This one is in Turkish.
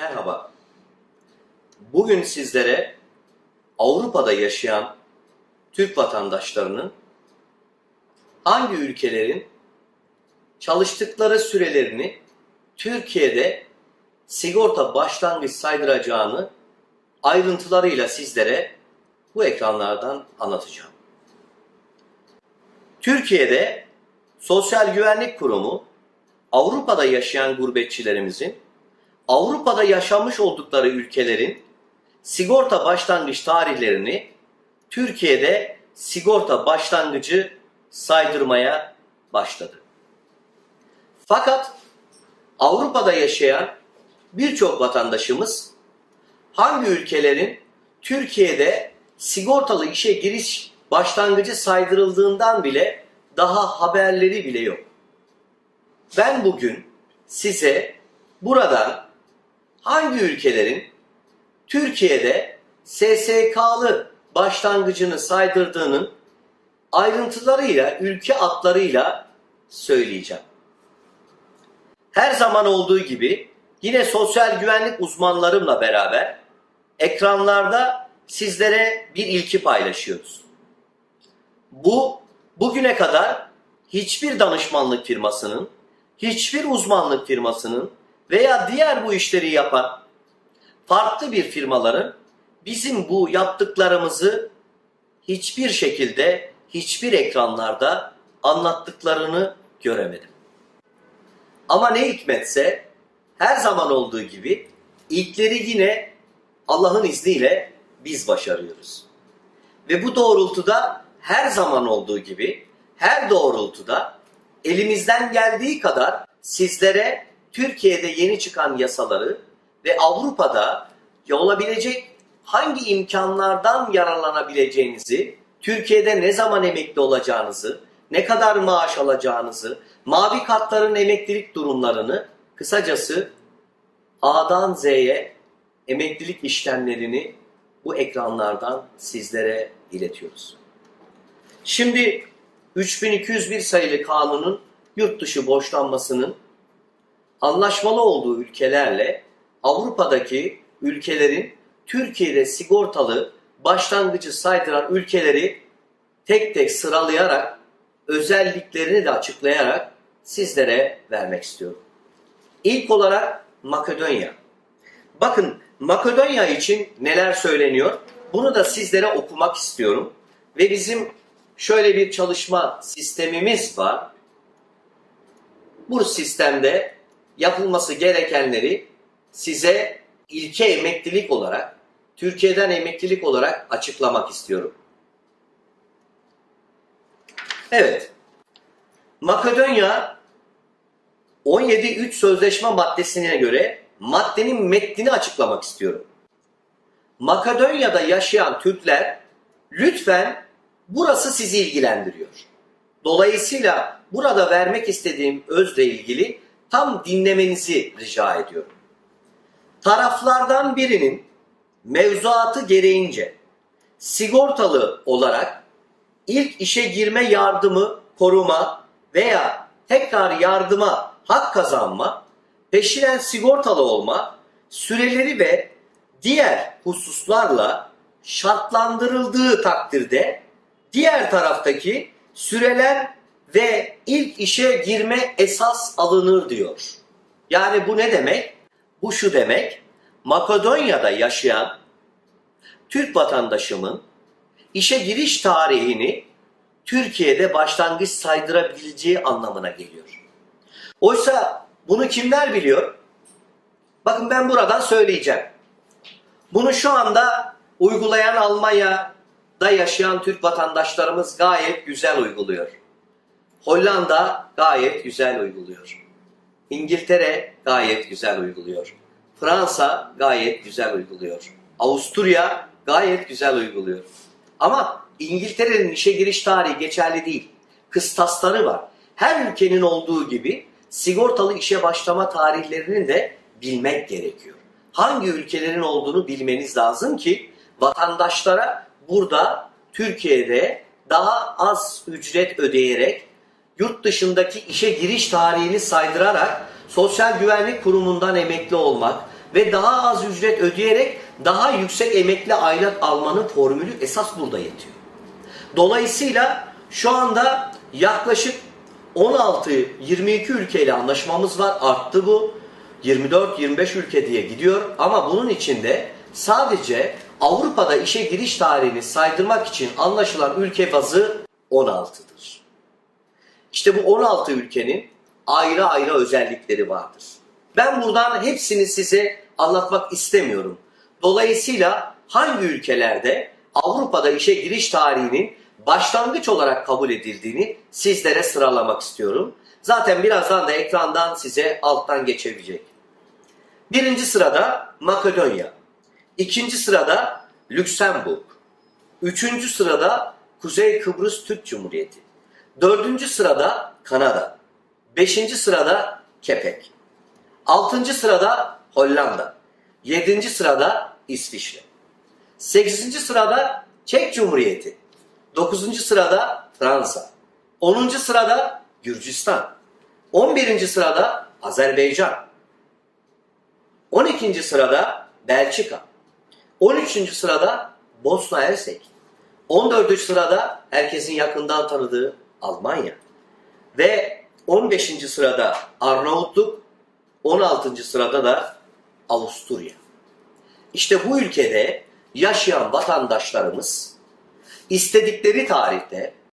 Merhaba. Bugün sizlere Avrupa'da yaşayan Türk vatandaşlarının hangi ülkelerin çalıştıkları sürelerini Türkiye'de sigorta başlangıç saydıracağını ayrıntılarıyla sizlere bu ekranlardan anlatacağım. Türkiye'de Sosyal Güvenlik Kurumu Avrupa'da yaşayan gurbetçilerimizin Avrupa'da yaşamış oldukları ülkelerin sigorta başlangıç tarihlerini Türkiye'de sigorta başlangıcı saydırmaya başladı. Fakat Avrupa'da yaşayan birçok vatandaşımız hangi ülkelerin Türkiye'de sigortalı işe giriş başlangıcı saydırıldığından bile daha haberleri bile yok. Ben bugün size buradan hangi ülkelerin Türkiye'de SSK'lı başlangıcını saydırdığının ayrıntılarıyla, ülke adlarıyla söyleyeceğim. Her zaman olduğu gibi yine sosyal güvenlik uzmanlarımla beraber ekranlarda sizlere bir ilki paylaşıyoruz. Bu bugüne kadar hiçbir danışmanlık firmasının, hiçbir uzmanlık firmasının veya diğer bu işleri yapan farklı bir firmaların bizim bu yaptıklarımızı hiçbir şekilde hiçbir ekranlarda anlattıklarını göremedim. Ama ne hikmetse her zaman olduğu gibi ilkleri yine Allah'ın izniyle biz başarıyoruz. Ve bu doğrultuda her zaman olduğu gibi her doğrultuda elimizden geldiği kadar sizlere Türkiye'de yeni çıkan yasaları ve Avrupa'da olabilecek hangi imkanlardan yararlanabileceğinizi, Türkiye'de ne zaman emekli olacağınızı, ne kadar maaş alacağınızı, mavi kartların emeklilik durumlarını, kısacası A'dan Z'ye emeklilik işlemlerini bu ekranlardan sizlere iletiyoruz. Şimdi 3201 sayılı kanunun yurt dışı borçlanmasının anlaşmalı olduğu ülkelerle Avrupa'daki ülkelerin Türkiye'de sigortalı başlangıcı saydıran ülkeleri tek tek sıralayarak özelliklerini de açıklayarak sizlere vermek istiyorum. İlk olarak Makedonya. Bakın Makedonya için neler söyleniyor? Bunu da sizlere okumak istiyorum. Ve bizim şöyle bir çalışma sistemimiz var. Bu sistemde yapılması gerekenleri size ilke emeklilik olarak, Türkiye'den emeklilik olarak açıklamak istiyorum. Evet, Makedonya 17.3 sözleşme maddesine göre maddenin metnini açıklamak istiyorum. Makedonya'da yaşayan Türkler lütfen burası sizi ilgilendiriyor. Dolayısıyla burada vermek istediğim özle ilgili tam dinlemenizi rica ediyorum. Taraflardan birinin mevzuatı gereğince sigortalı olarak ilk işe girme yardımı, koruma veya tekrar yardıma hak kazanma, peşinen sigortalı olma, süreleri ve diğer hususlarla şartlandırıldığı takdirde diğer taraftaki süreler ve ilk işe girme esas alınır diyor. Yani bu ne demek? Bu şu demek. Makedonya'da yaşayan Türk vatandaşımın işe giriş tarihini Türkiye'de başlangıç saydırabileceği anlamına geliyor. Oysa bunu kimler biliyor? Bakın ben buradan söyleyeceğim. Bunu şu anda uygulayan Almanya'da yaşayan Türk vatandaşlarımız gayet güzel uyguluyor. Hollanda gayet güzel uyguluyor. İngiltere gayet güzel uyguluyor. Fransa gayet güzel uyguluyor. Avusturya gayet güzel uyguluyor. Ama İngiltere'nin işe giriş tarihi geçerli değil. Kıstasları var. Her ülkenin olduğu gibi sigortalı işe başlama tarihlerini de bilmek gerekiyor. Hangi ülkelerin olduğunu bilmeniz lazım ki vatandaşlara burada Türkiye'de daha az ücret ödeyerek yurt dışındaki işe giriş tarihini saydırarak Sosyal Güvenlik Kurumu'ndan emekli olmak ve daha az ücret ödeyerek daha yüksek emekli aylık almanın formülü esas burada yatıyor. Dolayısıyla şu anda yaklaşık 16-22 ülkeyle anlaşmamız var. Arttı bu. 24-25 ülke diye gidiyor. Ama bunun içinde sadece Avrupa'da işe giriş tarihini saydırmak için anlaşılan ülke bazı 16'dır. İşte bu 16 ülkenin ayrı ayrı özellikleri vardır. Ben buradan hepsini size anlatmak istemiyorum. Dolayısıyla hangi ülkelerde Avrupa'da işe giriş tarihinin başlangıç olarak kabul edildiğini sizlere sıralamak istiyorum. Zaten birazdan da ekrandan size alttan geçebilecek. Birinci sırada Makedonya. İkinci sırada Lüksemburg. Üçüncü sırada Kuzey Kıbrıs Türk Cumhuriyeti. Dördüncü sırada Kanada. Beşinci sırada Kepek. Altıncı sırada Hollanda. Yedinci sırada İsviçre. Sekizinci sırada Çek Cumhuriyeti. Dokuzuncu sırada Fransa. Onuncu sırada Gürcistan. On birinci sırada Azerbaycan. On ikinci sırada Belçika. On üçüncü sırada Bosna Hersek. On dördüncü sırada herkesin yakından tanıdığı Almanya. Ve 15. sırada Arnavutluk, 16. sırada da Avusturya. İşte bu ülkede yaşayan vatandaşlarımız istedikleri tarihte